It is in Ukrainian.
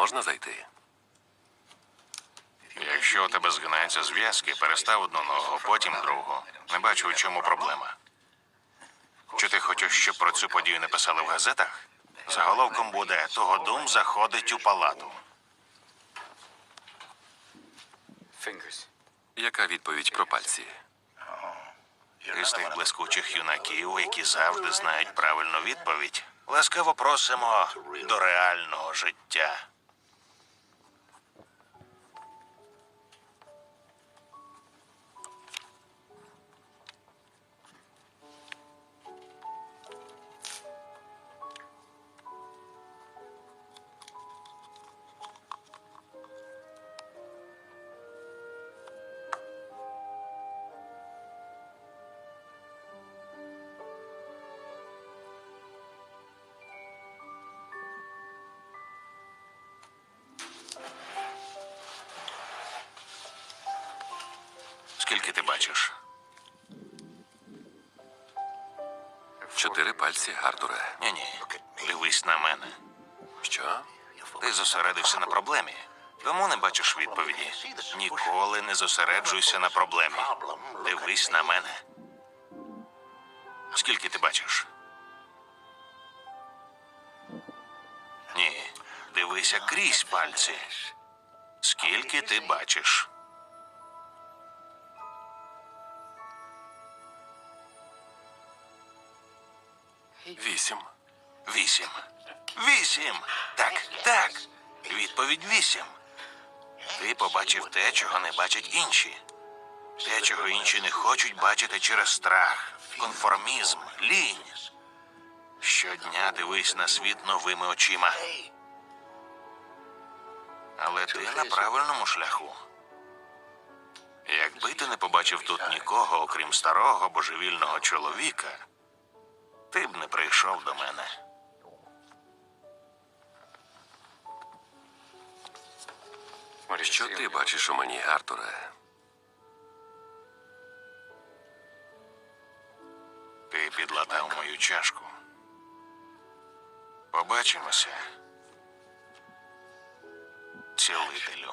можна зайти? Якщо у тебе згинаються зв'язки, перестав одну ногу, потім другу. Не бачу, у чому проблема. Чи ти хочеш, щоб про цю подію написали в газетах? Заголовком буде того дум заходить у палату. Яка відповідь про пальці? Ти з тих блискучих юнаків, які завжди знають правильну відповідь. Ласкаво просимо до реального життя. Скільки ти бачиш? Чотири пальці, Артуре. Ні, ні. Дивись на мене. Що? Ти зосередився на проблемі. Тому не бачиш відповіді. Ніколи не зосереджуйся на проблемі. Дивись на мене. Скільки ти бачиш? Ні. Дивися крізь пальці. Скільки ти бачиш? Вісім. Вісім. Вісім. Так, так. Відповідь вісім. Ти побачив те, чого не бачать інші. Те, чого інші не хочуть бачити через страх, конформізм, лінь. Щодня дивись на світ новими очима. Але ти на правильному шляху. Якби ти не побачив тут нікого, окрім старого божевільного чоловіка, ти б не прийшов до мене. Що ти бачиш у мені, Артуре? Ти підлатав мою чашку. Побачимося. Цілителю.